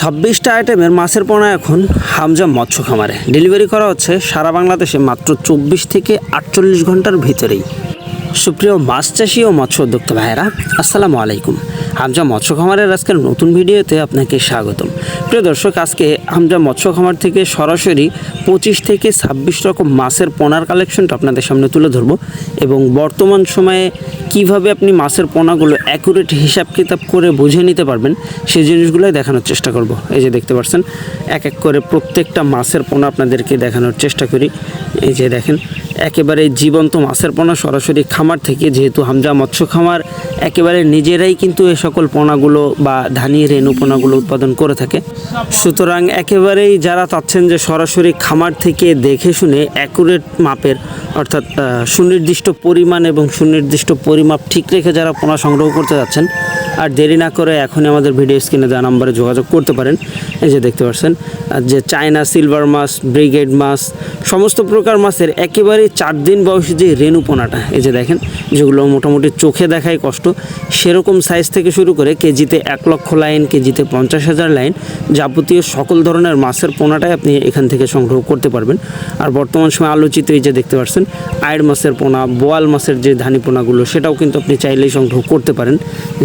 ছাব্বিশটা আইটেমের মাছের পোনা এখন হামজা মৎস্য খামারে। ডেলিভারি করা হচ্ছে সারা বাংলাদেশে মাত্র চব্বিশ থেকে আটচল্লিশ ঘণ্টার ভিতরেই। সুপ্রিয় মাছ চাষি ও মৎস্য উদ্যোক্তা ভাইয়েরা, আসসালামু আলাইকুম। হামজা মৎস্য খামারের আজকের নতুন ভিডিওতে আপনাকে স্বাগতম। প্রিয় দর্শক, আজকে হামজা মৎস্য খামার থেকে সরাসরি পঁচিশ থেকে ছাব্বিশ রকম মাছের পোনার কালেকশনটা আপনাদের সামনে তুলে ধরবো এবং বর্তমান সময়ে কীভাবে আপনি মাছের পোনাগুলো অ্যাকুরেট হিসাব কিতাব করে বুঝে নিতে পারবেন, সেই জিনিসগুলোই দেখানোর চেষ্টা করব। এই যে দেখতে পাচ্ছেন, এক এক করে প্রত্যেকটা মাছের পোনা আপনাদেরকে দেখানোর চেষ্টা করি। এই যে দেখেন একেবারে জীবন্ত মাছের পোনা সরাসরি খামার থেকে, যেহেতু হামজা মৎস্য খামার, একেবারে নিজেরাই কিন্তু এ সকল পোনাগুলো বা ধানি, রেণু পোনাগুলো উৎপাদন করে থাকে। সুতরাং একেবারেই যারা চাচ্ছেন যে সরাসরি খামার থেকে দেখে শুনে অ্যাকুরেট মাপের, অর্থাৎ সুনির্দিষ্ট পরিমাণ এবং সুনির্দিষ্ট পরিমাপ ঠিক রেখে যারা পোনা সংগ্রহ করতে যাচ্ছেন আর দেরি না করে এখনই আমাদের ভিডিও স্ক্রিনে দেওয়া নাম্বারে যোগাযোগ করতে পারেন। এই যে দেখতে পাচ্ছেন, আর যে চায়না সিলভার মাছ, ব্রিগেড মাছ, সমস্ত প্রকার মাছের একেবারে চার দিন বয়সী যে রেণু পোনাটা এই যে দেখেন, যেগুলো মোটামুটি চোখে দেখায় কষ্ট, সেরকম সাইজ থেকে শুরু করে কেজিতে এক লক্ষ লাইন কেজিতে পঞ্চাশ হাজার লাইন যাবতীয় সকল ধরনের মাছের পোনাটাই আপনি এখান থেকে সংগ্রহ করতে পারবেন। আর বর্তমান সময় আলোচিত এই যে দেখতে পাচ্ছেন আয়ের মাছের পোনা, বোয়াল মাছের যে ধানি পোনাগুলো, সেটাও কিন্তু আপনি চাইলেই সংগ্রহ করতে পারেন।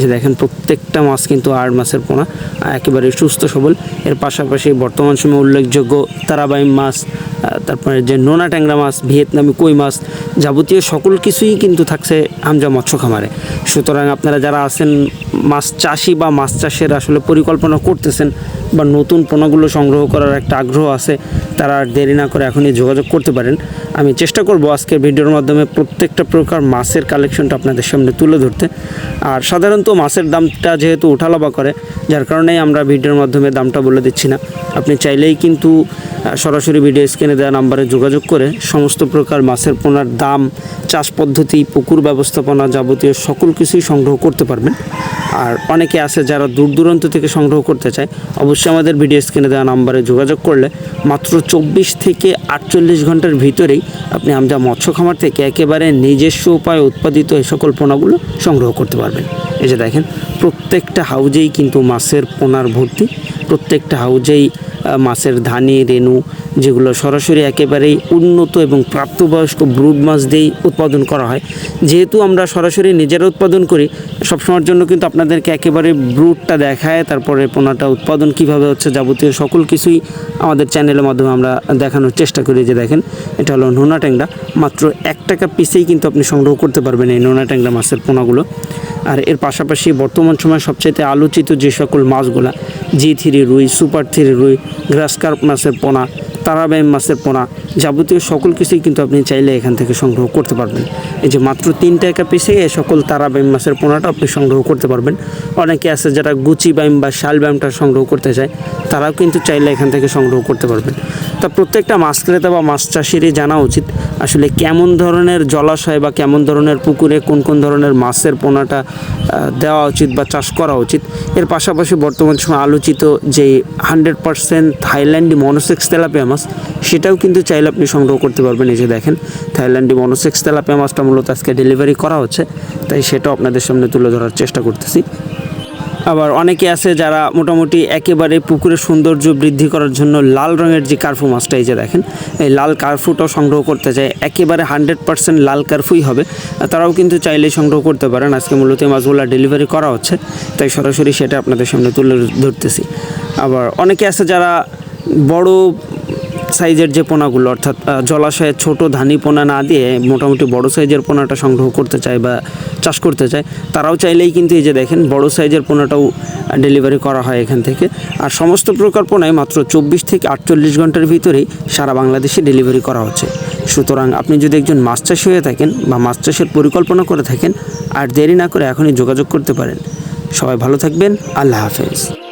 যে দেখেন প্রত্যেকটা মাছ কিন্তু আড় মাছের পোনা একেবারে সুস্থ সবল। এর পাশাপাশি বর্তমান সময়ে উল্লেখযোগ্য তারাবাইম মাছ তারপরে যে নোনা ট্যাংরা মাছ, ভিয়েতনামি কই মাছ যাবতীয় সকল কিছুই কিন্তু থাকছে আমজা মৎস্য খামারে। সুতরাং আপনারা যারা আছেন মাছ চাষি বা মাছ চাষের আসলে পরিকল্পনা করতেছেন বা নতুন পোনাগুলো সংগ্রহ করার একটা আগ্রহ আছে, তারা আর দেরি না করে এখনই যোগাযোগ করতে পারেন। আমি চেষ্টা করব আজকের ভিডিওর মাধ্যমে প্রত্যেকটা প্রকার মাছের কালেকশনটা আপনাদের সামনে তুলে ধরতে। আর সাধারণত মাছের দামটা যেহেতু উঠালাবা করে, যার কারণেই আমরা ভিডিওর মাধ্যমে দামটা বলে দিচ্ছি না। আপনি চাইলেই কিন্তু সরাসরি ভিডিও স্ক্রিনে দেওয়া নাম্বারে যোগাযোগ করে সমস্ত প্রকার মাছের পোনার দাম, চাষ পদ্ধতি, পুকুর ব্যবস্থাপনা যাবতীয় সকল কিছুই সংগ্রহ করতে পারবেন। আর অনেকে আছে যারা দূর দূরান্ত থেকে সংগ্রহ করতে চায়, অবশ্যই আমাদের ভিডিও স্ক্রিনে দেওয়া নাম্বারে যোগাযোগ করলে মাত্র চব্বিশ থেকে আটচল্লিশ ঘণ্টার ভিতরেই আপনি আমজা মৎস্য খামার থেকে একেবারে নিজস্ব উপায়ে উৎপাদিত এই সকল পোনাগুলো সংগ্রহ করতে পারবেন। এই যে দেখেন, প্রত্যেকটা হাউজেই কিন্তু মাছের পোনার ভর্তি, প্রত্যেকটা হাউজেই মাছের ধানি, রেণু যেগুলো সরাসরি একেবারেই উন্নত এবং প্রাপ্তবয়স্ক ব্রুড মাছ দিয়েই উৎপাদন করা হয়। যেহেতু আমরা সরাসরি নিজেরা উৎপাদন করি সবসময়ের জন্য কিন্তু আপনাদেরকে একেবারে ব্রুডটা দেখায়, তারপরে পোনাটা উৎপাদন কীভাবে হচ্ছে যাবতীয় সকল কিছুই আমাদের চ্যানেলের মাধ্যমে আমরা দেখানোর চেষ্টা করি যে দেখেন, এটা হলো নোনা ট্যাংরা। মাত্র এক টাকা পিসেই কিন্তু আপনি সংগ্রহ করতে পারবেন এই নোনা ট্যাংরা মাছের পোনাগুলো। আর এর পাশাপাশি বর্তমান সময়ে সবচাইতে আলোচিত যে সকল মাছগুলা জি থ্রি রুই সুপার থ্রি রুই গ্রাসকার্প মাছের পোনা তারাবাইম মাছের পোনা যাবতীয় সকল কিছুই কিন্তু আপনি চাইলে এখান থেকে সংগ্রহ করতে পারবেন। এই যে মাত্র তিন টাকা পিসে এই সকল তারাবাইম মাছের পোনাটা আপনি সংগ্রহ করতে পারবেন। অনেকে আছে যারা গুচি ব্যায়াম বা শাল ব্যায়ামটা সংগ্রহ করতে চায়, তারাও কিন্তু চাইলে এখান থেকে সংগ্রহ করতে পারবেন। তা প্রত্যেকটা মাছ ক্রেতা বা মাছ চাষিরই জানা উচিত আসলে কেমন ধরনের জলাশয় বা কেমন ধরনের পুকুরে কোন কোন ধরনের মাছের পোনাটা দেওয়া উচিত বা চাষ করা উচিত। এর পাশাপাশি বর্তমান সময় আলোচিত যে হান্ড্রেড পার্সেন্ট থাইল্যান্ডি মনোসেক্স তেলাপিয়া মাছ, সেটাও কিন্তু চাইলে আপনি সংগ্রহ করতে পারবেন। যে দেখেন, থাইল্যান্ডি মনোসেক্স তেলাপিয়া মাছটা মূলত আজকে ডেলিভারি করা হচ্ছে, তাই সেটাও আপনাদের সামনে তুলে ধরার চেষ্টা করতেছি। আবার অনেকে আছে যারা মোটামুটি একেবারে পুকুরের সৌন্দর্য বৃদ্ধি করার জন্য লাল রঙের যে কার্ফু মাছটা, এই যে দেখেন, এই লাল কার্ফুটাও সংগ্রহ করতে চায়। একেবারে হান্ড্রেড পার্সেন্ট লাল কার্ফুই হবে। তারাও কিন্তু চাইলে সংগ্রহ করতে পারেন। আজকে মূলত এই মাছগুলো ডেলিভারি করা হচ্ছে। তাই সরাসরি সেটা আপনাদের সামনে তুলে ধরতেছি। আবার অনেকে আছে যারা বড় সাইজের যে পোনাগুলো, অর্থাৎ জলাশয়ে ছোট ধানি পোনা না দিয়ে মোটামুটি বড় সাইজের পোনাটা সংগ্রহ করতে চায় বা চাষ করতে চায়, তারাও চাইলেই কিন্তু এই যে দেখেন, বড় সাইজের পোনাটাও ডেলিভারি করা হয় এখান থেকে। আর সমস্ত প্রকার পোনায় মাত্র চব্বিশ থেকে আটচল্লিশ ঘণ্টার ভিতরেই সারা বাংলাদেশে ডেলিভারি করা হচ্ছে। সুতরাং আপনি যদি একজন মাছ চাষি হয়ে থাকেন বা মাছ চাষের পরিকল্পনা করে থাকেন, আর দেরি না করে এখনই যোগাযোগ করতে পারেন। সবাই ভালো থাকবেন, আল্লাহ হাফেজ।